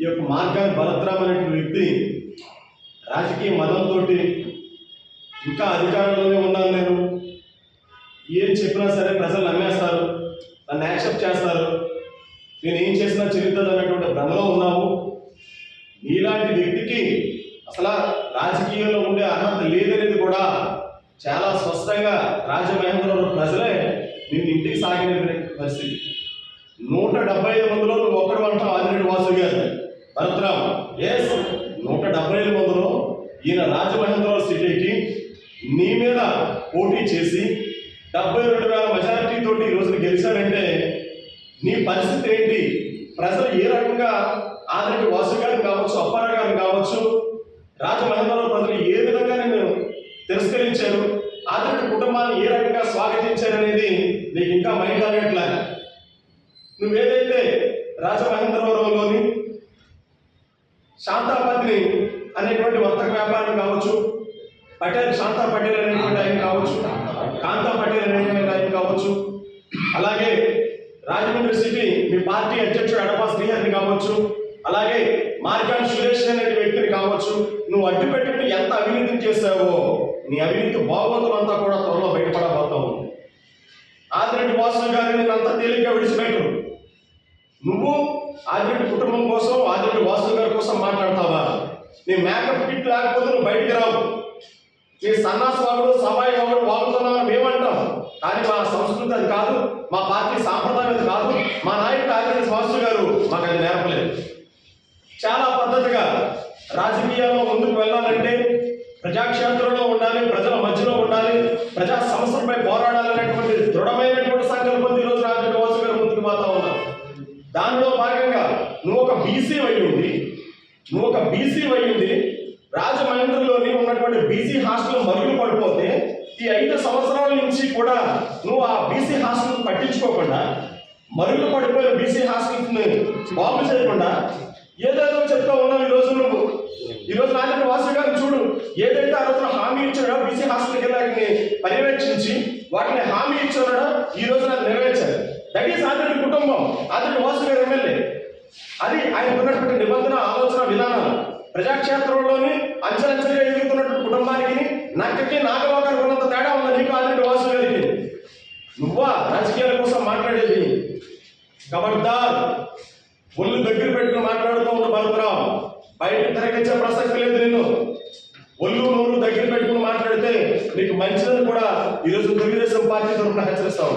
ఈ యొక్క మార్గాన్ని భరద్రామ్ అనేటువంటి వ్యక్తి రాజకీయ మతంతో ఇంకా అధికారంలోనే ఉన్నాను నేను. ఏం చెప్పినా సరే ప్రజలు నమ్మేస్తారు నన్ను యాక్సెప్ట్ చేస్తారు. నేను ఏం చేసినా చెల్లుతుంది అనేటువంటి భ్రమలో ఉన్నాము. నీలాంటి వ్యక్తికి అసలు రాజకీయంలో ఉండే అర్హత లేదనేది కూడా చాలా స్పష్టంగా రాజమహేంద్రవరం ప్రజలే నిన్ను ఇంటికి సాగిన పరిస్థితి. నూట డెబ్బై ఐదు మందిలో నువ్వు ఒకటి అంటావు ఆదిరెడ్డి వాసు గారు. భరత్రామ్ ఎస్ నూట డెబ్బై ఐదు మందిలో ఈయన రాజమహేంద్రరావు సిటీకి నీ మీద పోటీ చేసి డెబ్బై రెండు వేల మెజారిటీ తోటి ఈ రోజున గెలిచాడంటే నీ పరిస్థితి ఏంటి? ప్రజలు ఏ రకంగా ఆదిరెడ్డి వాసు గారిని కావచ్చు అప్పారా గారిని కావచ్చు రాజమహేంద్రరావు ప్రజలు ఏ విధంగా నేను తిరస్కరించారు? ఆదిరెడ్డి కుటుంబాన్ని ఏ రకంగా స్వాగతించారనేది నీకు ఇంకా మైండ్ అనట్లే శాంతాపతిని అనేటువంటి వర్తక వ్యాపారం కావచ్చు పటేల్ శాంతా పటేల్ అనేటువంటి ఆయన కావచ్చు కాంతా పటేల్ అనేటువంటి ఆయన కావచ్చు అలాగే రాజమండ్రి సిటీ మీ పార్టీ అధ్యక్షుడు అడపా శ్రీహరిని కావచ్చు అలాగే మార్గాన్ సురేష్ అనే వ్యక్తిని కావచ్చు నువ్వు అడ్డు పెట్టుకుని ఎంత అవినీతిని చేశావో నీ అవినీతి బాగోతులంతా కూడా త్వరలో బయటపడబోతావు. ఆదిరెడ్డి వాసు గారిని అంత తేలిగ్గా విడిచిపెట్టరు. నువ్వు ఆదిరెడ్డి కుటుంబం కోసం ఆదిరెడ్డి వాసు గారి కోసం మాట్లాడతావా? నీ మేకప్ కిట్ లేకపోతే నువ్వు బయటికి రావు. నీ సన్నాసి వాడు సవాయి వాడు వాగుతున్నామని మేమంటాం. కానీ మా సంస్కృతి అది కాదు మా పార్టీ సాంప్రదాయం అది కాదు. మా నాయకుడు ఆదిరెడ్డి వాసు గారు మాకు అది నేర్పలేదు. చాలా పద్ధతిగా రాజకీయాల్లో ముందుకు వెళ్ళాలంటే ప్రజాక్షేత్రంలో ఉండాలి ప్రజల మధ్యలో ఉండాలి ప్రజా సమస్యలపై పోరాడాలి దృఢమైనటువంటి సంకల్పం ఈరోజు రాజకీయ వాసు గారు ముందుకు పోతా ఉన్నారు దానిలో భాగంగా నువ్వు ఒక బీసీ అయి ఉంది నువ్వు ఒక బీసీ అయి ఉంది రాజమహేంద్రలోని ఉన్నటువంటి బీసీ హాస్టల్ మరుగులు పడిపోతే ఈ ఐదు సంవత్సరాల నుంచి కూడా నువ్వు ఆ బీసీ హాస్టల్ పట్టించుకోకుండా మరుగులు పడిపోయిన బీసీ హాస్టల్ని బాగు చేయకుండా ఏదేదో చెప్తా ఉన్నావు ఈ రోజు నువ్వు. ఈ రోజు నారాయణ వాసు గారు చూడు ఏదైతే ఆ రోజున హామీ ఇచ్చాడో బీసీ హాస్టల్ వెళ్ళాలని పర్యవేక్షించి వాటిని హామీ ఇచ్చాడో ఈ రోజు నాకు నెరవేర్చారు దట్ ఈస్ ఆదిరెడ్డి కుటుంబం. ఆదిరెడ్డి అది ఆయన ఉన్నటువంటి నిబంధన ఆలోచన విధానం. ప్రజాక్షేత్రంలోని అంచెలంచెలుగా ఎదుగుతున్నటువంటి కుటుంబానికి నక్కకి నాగలోకానికి ఉన్నంత తేడా ఉంది? నీకు ఆదిరెడ్డి వాసు గారికి. నువ్వా రాజకీయాల కోసం మాట్లాడేది? ఖబర్దార్ ఒళ్ళు దగ్గర పెట్టుకుని మాట్లాడుతూ ఉన్న భరతరావు బయట తిరగించే ప్రసక్తి లేదు నిన్ను. ఒళ్ళు నోరు దగ్గర పెట్టుకుని మాట్లాడితే నీకు మంచిదని కూడా ఈరోజు తెలుగుదేశం పార్టీ తరఫున హెచ్చరిస్తావు